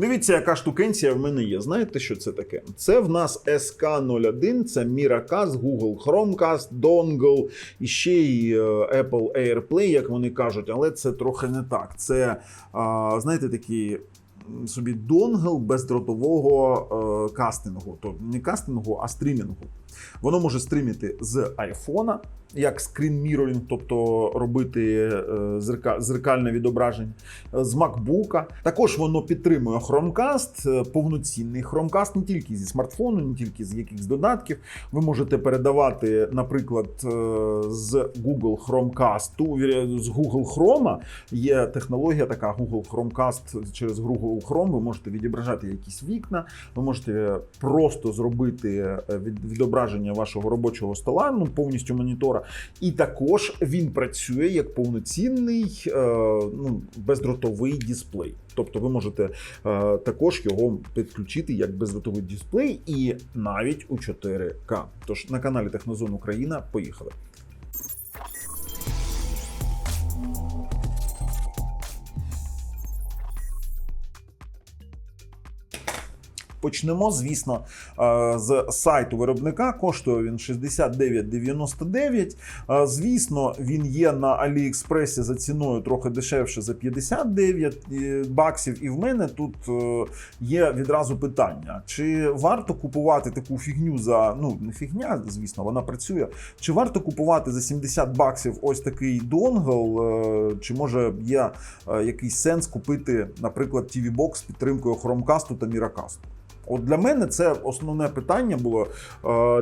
Дивіться, яка штукенція в мене є. Знаєте, що це таке? Це в нас SK01, це Miracast, Google Chromecast, Dongle і ще й е, Apple AirPlay, як вони кажуть, але це трохи не так. Це, знаєте, такі. Собі донгл бездротового е, кастингу, тобто не кастингу, а стрімінгу. Воно може стрімити з айфона, як скрін мірорінг, тобто робити е, зеркальне відображення е, з MacBook. Також воно підтримує Chromecast, е, повноцінний Chromecast не тільки зі смартфону, не тільки з якихось додатків. Ви можете передавати, наприклад, з Google Chromecast, з Google Chrome є технологія така Google Chromecast через Google Chrome. Ви можете відображати якісь вікна, ви можете просто зробити е, відображення вашого робочого стола, ну повністю монітора. І також він працює як повноцінний е, ну, бездротовий дисплей. Тобто ви можете е, також його підключити як бездротовий дисплей і навіть у 4К. Тож на каналі Технозон Україна поїхали. Почнемо, звісно, е, з сайту виробника. Коштує він 69,99. Е, Звісно, він є на Аліекспресі за ціною трохи дешевше за 59 е, баксів. І в мене тут є відразу питання: чи варто купувати таку фігню за ну не фігня, звісно, вона працює. Чи варто купувати за 70 баксів ось такий донгл? Чи може є якийсь сенс купити, наприклад, TV Box з підтримкою Chromecast та Miracast? От для мене це основне питання було е,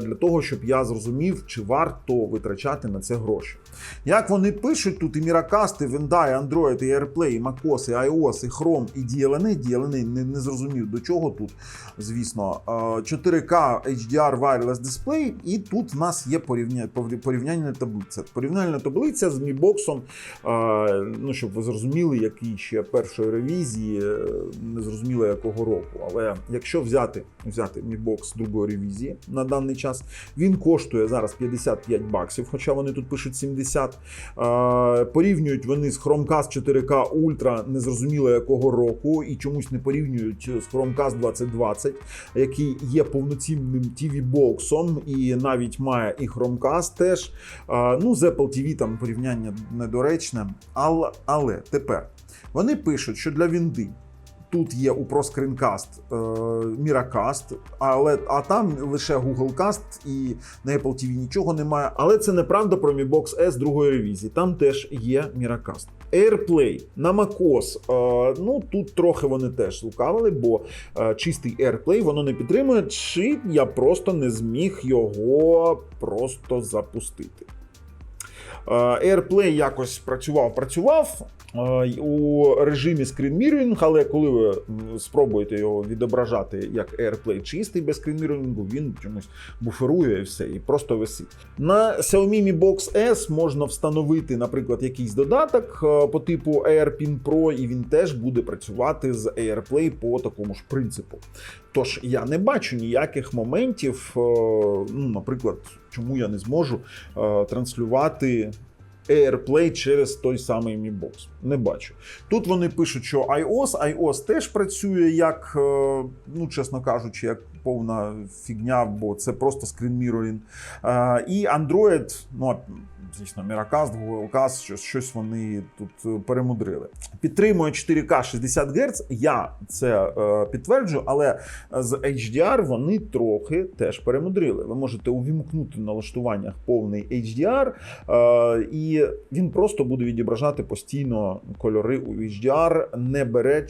для того, щоб я зрозумів, чи варто витрачати на це гроші. Як вони пишуть тут і і Vendai, Android, і AirPlay, і MacOS, і iOS, і Chrome, і DLNA, DLNA не, не зрозумів до чого тут, звісно. Е, 4K HDR Wireless Display, і тут в нас є порівня, порівняльна таблиця. Порівняльна таблиця з Box, е, ну щоб ви зрозуміли, який ще першої ревізії, е, не зрозуміло якого року. Але якщо взяти, взяти Mi Box другої ревізії на даний час, він коштує зараз 55 баксів, хоча вони тут пишуть 70. Е, Порівнюють вони з Chromecast 4K Ultra, незрозуміло якого року, і чомусь не порівнюють з Chromecast 2020, який є повноцінним TV боксом і навіть має і Chromecast теж. Е, Ну, з Apple TV там порівняння недоречне. Але, але тепер вони пишуть, що для Вінди тут є у ProScreencast е, Miracast, але а там лише Google Cast і на Apple TV нічого немає. Але це неправда про Mi Box S другої ревізії. Там теж є Miracast. AirPlay на macOS, е, ну тут трохи вони теж лукавили, бо е, чистий AirPlay воно не підтримує, чи я просто не зміг його просто запустити. Е, AirPlay якось працював, працював е, у режимі скрінмірінг, але коли ви спробуєте його відображати як AirPlay чистий без скрінмірінгу, він чомусь буферує і все, і просто висить. На Xiaomi Mi Box S можна встановити, наприклад, якийсь додаток е, по типу AirPin Pro, і він теж буде працювати з AirPlay по такому ж принципу. Тож я не бачу ніяких моментів, е, ну, наприклад, чому я не зможу е, транслювати AirPlay через той самий Mi Box. Не бачу. Тут вони пишуть, що iOS, iOS теж працює як, е, ну, чесно кажучи, як повна фігня, бо це просто скрінмірорінг. Е, І Android, ну, звісно, Miracast, Googlecast, щось, щось вони тут е, перемудрили. Підтримує 4К 60 Гц. Я це е, підтверджую, але з HDR вони трохи теж перемудрили. Ви можете увімкнути в налаштуваннях повний HDR, і він просто буде відображати постійно кольори у HDR, не бере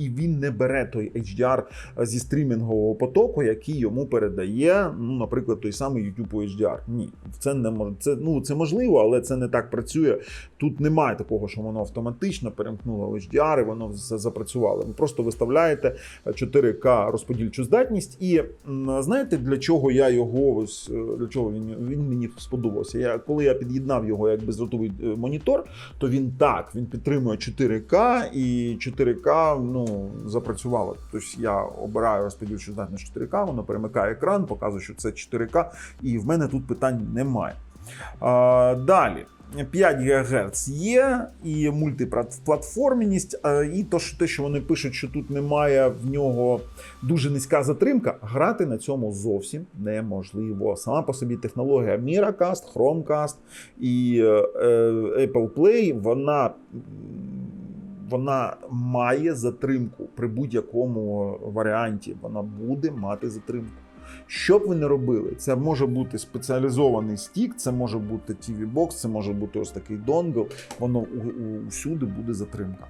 і він не бере той HDR зі стрімінгового потоку, який йому передає, ну, наприклад, той самий YouTube HDR. Ні, це не може. Це ну це можливо, але це не так працює. Тут немає такого, що воно автоматично перемкнуло HDR і воно все запрацювало. Ви просто виставляєте 4К розподільчу здатність. І знаєте, для чого я його ось е, для чого він, він мені сподобався? Я коли я під'єднав його як бездротовий е, монітор, то він так він підтримує 4К і 4К ну запрацювало. Тобто я обираю розподільчу здатність 4К, воно перемикає екран, показує, що це 4К, і в мене тут питань немає. А, далі. 5 ГГц є, і мультиплатформеність, і то, що те, що вони пишуть, що тут немає в нього дуже низька затримка, грати на цьому зовсім неможливо. Сама по собі технологія Miracast, Chromecast і е, е, Apple Play, вона. Вона має затримку при будь-якому варіанті. Вона буде мати затримку. Що б ви не робили, це може бути спеціалізований стік, це може бути tv бокс це може бути ось такий донгл. Воно усюди буде затримка.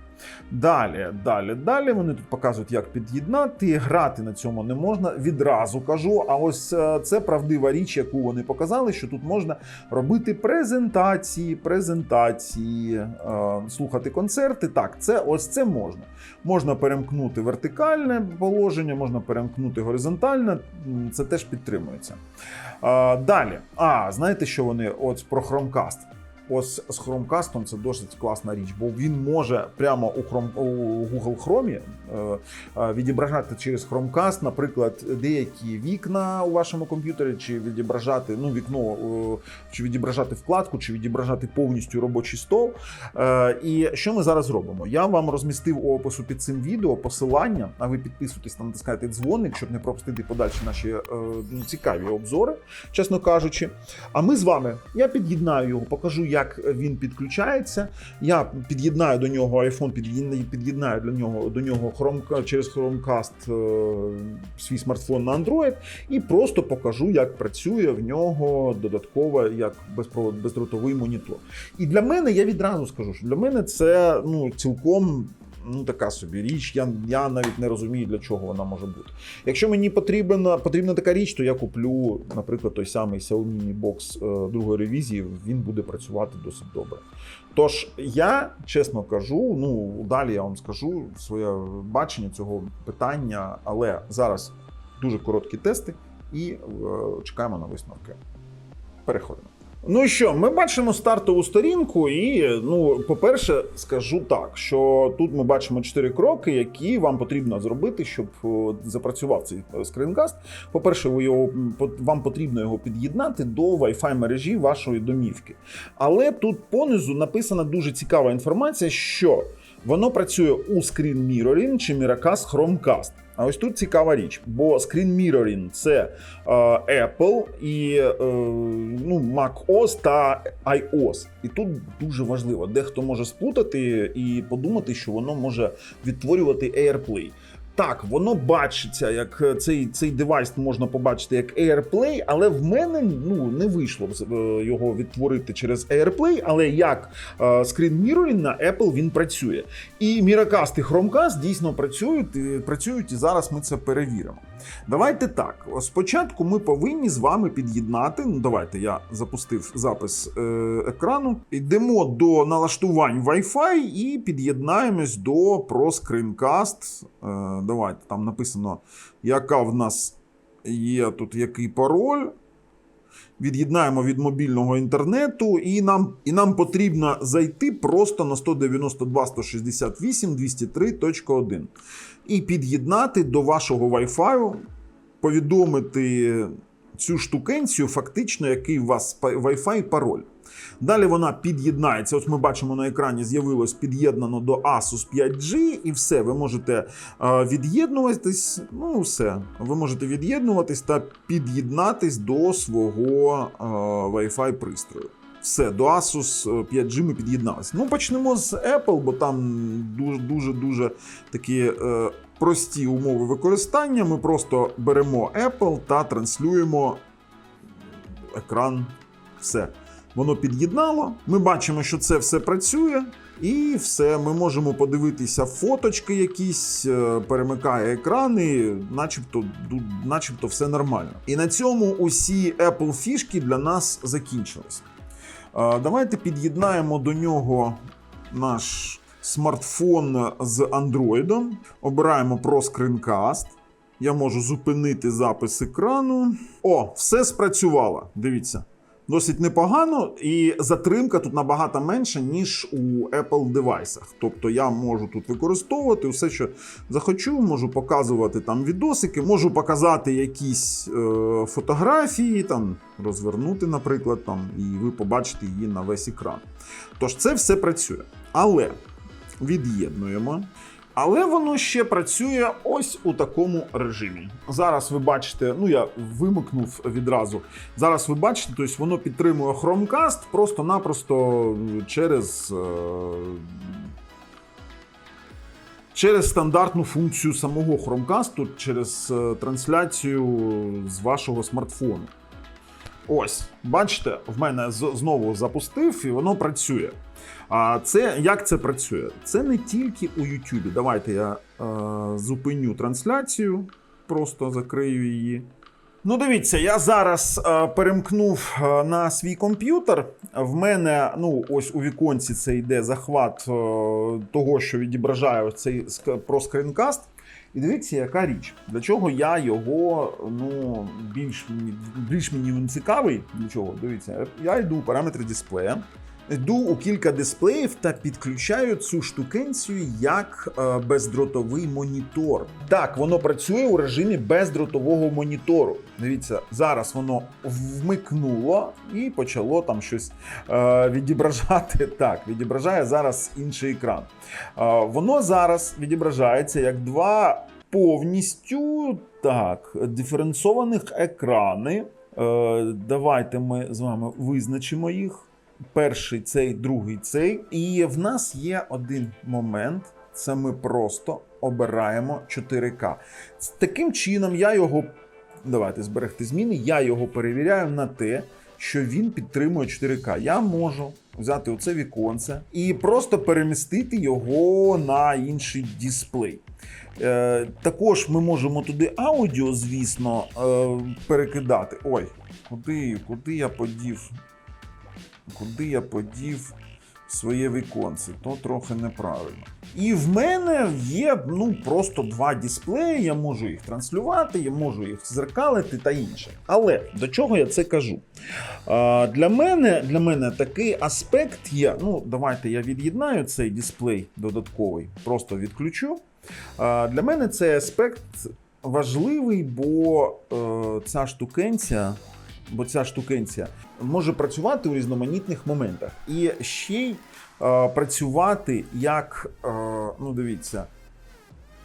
Далі, далі, далі вони тут показують, як під'єднати. Грати на цьому не можна. Відразу кажу. А ось е, це правдива річ, яку вони показали, що тут можна робити презентації, презентації, е, слухати концерти. Так, це ось це можна. Можна перемкнути вертикальне положення, можна перемкнути горизонтальне. Це теж підтримується. Далі. А, знаєте, що вони от про Chromecast? Ось з Chromecast це досить класна річ, бо він може прямо у, Chrome, у Google Chrome е, е, відображати через Chromecast, наприклад, деякі вікна у вашому комп'ютері, чи відображати ну, вікно, е, чи відображати вкладку, чи відображати повністю робочий стол. І що ми зараз робимо? Я вам розмістив у опису під цим відео посилання, а ви підписуйтесь та натискайте дзвоник, щоб не пропустити подальші наші цікаві обзори, чесно кажучи. А ми з вами я під'єднаю його, покажу, як він підключається. Я під'єднаю до нього iPhone, під'єднаю, для нього до нього Chrome, через Chromecast е, свій смартфон на Android і просто покажу, як працює в нього додатково як безпровод, бездротовий монітор. І для мене я відразу скажу, що для мене це ну цілком. Ну, така собі річ. Я, я навіть не розумію, для чого вона може бути. Якщо мені потрібна, потрібна така річ, то я куплю, наприклад, той самий Xiaomi Mi Box е, другої ревізії, він буде працювати досить добре. Тож я чесно кажу, ну далі я вам скажу своє бачення цього питання, але зараз дуже короткі тести і е, чекаємо на висновки. Переходимо. Ну і що, ми бачимо стартову сторінку, і ну, по-перше, скажу так, що тут ми бачимо чотири кроки, які вам потрібно зробити, щоб запрацював цей е, скринкаст. По-перше, ви його вам потрібно його під'єднати до Wi-Fi мережі вашої домівки. Але тут понизу написана дуже цікава інформація, що воно працює у Screen Mirroring чи Miracast Chromecast. А ось тут цікава річ, бо Screen Mirroring – це е, Apple і е, ну, macOS та iOS. І тут дуже важливо, дехто може сплутати і подумати, що воно може відтворювати AirPlay. Так, воно бачиться, як е, цей, цей девайс можна побачити як AirPlay, але в мене ну, не вийшло е, його відтворити через AirPlay, але як е, Mirroring на Apple він працює. І Miracast і Chromecast дійсно працюють, працюють, і зараз ми це перевіримо. Давайте так. Спочатку ми повинні з вами під'єднати. Ну, давайте я запустив запис е, екрану. Йдемо до налаштувань Wi-Fi і під'єднаємось до Pro Screencast. Е, давайте там написано, яка в нас є тут який пароль. Від'єднаємо від мобільного інтернету, і нам, і нам потрібно зайти просто на 192.168.203.1 і під'єднати до вашого Wi-Fi, повідомити цю штукенцію, фактично, який у вас Wi-Fi пароль. Далі вона під'єднається. Ось ми бачимо на екрані, з'явилось під'єднано до Asus 5G, і все. Ви можете е, від'єднуватись. Ну, все. Ви можете від'єднуватись та під'єднатись до свого е, Wi-Fi пристрою. Все, до Asus 5G ми під'єдналися. Ну, почнемо з Apple, бо там дуже дуже дуже такі е, прості умови використання. Ми просто беремо Apple та транслюємо екран. Все. Воно під'єднало. Ми бачимо, що це все працює. І все, ми можемо подивитися фоточки якісь, е, перемикає екрани, начебто, начебто все нормально. І на цьому усі Apple фішки для нас закінчились. Е, Давайте під'єднаємо до нього наш смартфон з Android. Обираємо Pro Screencast. Я можу зупинити запис екрану. О, все спрацювало. Дивіться. Досить непогано, і затримка тут набагато менша, ніж у Apple девайсах. Тобто я можу тут використовувати все, що захочу, можу показувати там відосики, можу показати якісь е, фотографії, там розвернути, наприклад, там, і ви побачите її на весь екран. Тож це все працює. Але від'єднуємо. Але воно ще працює ось у такому режимі. Зараз ви бачите, ну я вимикнув відразу. Зараз ви бачите, тобто воно підтримує Chromecast просто-напросто через, е, через стандартну функцію самого Chromecast, через е, трансляцію з вашого смартфону. Ось, бачите, в мене знову запустив і воно працює. А це як це працює? Це не тільки у YouTube. Давайте я е, зупиню трансляцію, просто закрию її. Ну, дивіться, я зараз е, перемкнув е, на свій комп'ютер. В мене, ну, ось у віконці це йде захват е, того, що відображає цей про скринкаст. І дивіться, яка річ. Для чого я його ну, більш, більш мені він цікавий. Для чого? Дивіться, я йду у параметри дисплея. Йду у кілька дисплеїв та підключаю цю штукенцію як е, бездротовий монітор. Так, воно працює у режимі бездротового монітору. Дивіться, зараз воно вмикнуло і почало там щось е, відображати. Так, відображає зараз інший екран. Е, воно зараз відображається як два повністю так диференцованих екрани. Давайте ми з вами визначимо їх перший цей, другий цей. І в нас є один момент. Це ми просто обираємо 4К. Таким чином я його. Давайте зберегти зміни. Я його перевіряю на те, що він підтримує 4К. Я можу взяти оце віконце і просто перемістити його на інший дисплей. Е, також ми можемо туди аудіо, звісно, е, перекидати. Ой, куди, куди я подів? Куди я подів своє віконце? То трохи неправильно. І в мене є ну просто два дисплеї. Я можу їх транслювати, я можу їх зеркалити та інше. Але до чого я це кажу? Для, мене, для мене такий аспект є. Ну, давайте я від'єднаю цей дисплей додатковий, просто відключу. Для мене цей аспект важливий, бо е, ця штукенція. Бо ця штукенція може працювати у різноманітних моментах. І ще й е, працювати як, е, ну дивіться,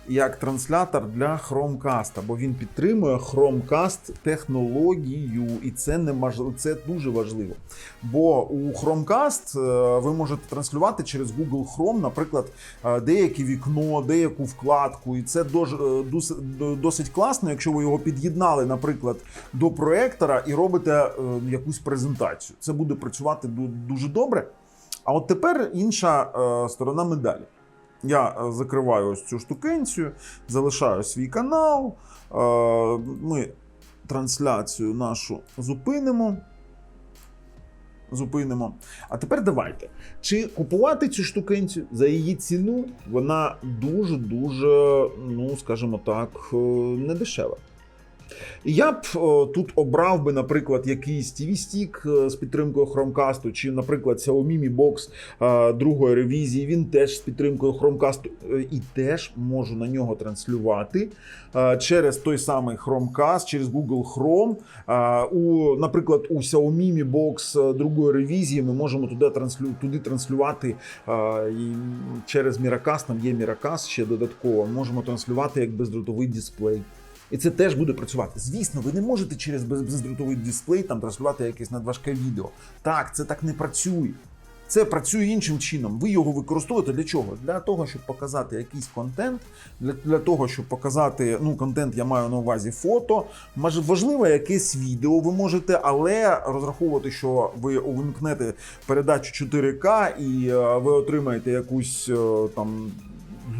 як транслятор для Chromecast, бо він підтримує Chromecast технологію, і це не маж- це дуже важливо. Бо у Chromecast е, ви можете транслювати через Google Chrome, наприклад, е, деяке вікно, деяку вкладку, і це е, дос- до- досить класно, якщо ви його під'єднали, наприклад, до проектора і робите якусь презентацію. Це буде працювати дуже добре. А от тепер інша сторона медалі. Я е, закриваю ось цю штукенцію, залишаю свій канал. е, Ми трансляцію нашу зупинимо. Зупинимо. А тепер давайте. Чи купувати цю штукенцію за її ціну? Вона дуже-дуже, ну скажімо так, е, недешева. Я б о, тут обрав би, наприклад, якийсь TV-стік з підтримкою Chromecast, чи, наприклад, Xiaomi Mi Box е, другої ревізії. Він теж з підтримкою Chromecast е, і теж можу на нього транслювати е, через той самий Chromecast, через Google Chrome. Е, У, наприклад, у Xiaomi Mi Box е, другої ревізії ми можемо туди, транслю, туди транслювати е, через Miracast, там є Miracast ще додатково. Можемо транслювати як бездротовий дисплей. І це теж буде працювати. Звісно, ви не можете через без- бездротовий дисплей там транслювати якесь надважке відео. Так, це так не працює. Це працює іншим чином. Ви його використовуєте для чого? Для того, щоб показати якийсь контент, для, для того, щоб показати ну, контент, я маю на увазі фото. Маж- Важливо якесь відео ви можете, але розраховувати, що ви увімкнете передачу 4К і е, ви отримаєте якусь е, там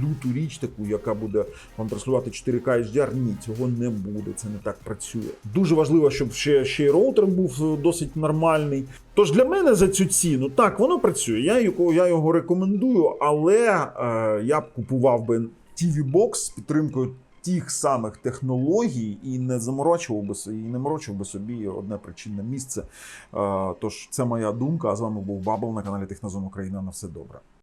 люту річ, таку, яка буде вам транслювати 4К HDR. Ні, цього не буде. Це не так працює. Дуже важливо, щоб ще, ще й роутер був е, досить нормальний. Тож для мене за цю ціну так воно працює. Я його, я його рекомендую, але е, я б купував би TV Box з підтримкою тих самих технологій і не заморочував би і не морочив би собі одне причинне місце. Е, Тож це моя думка. А з вами був Бабл на каналі Технозон Україна. На все добре.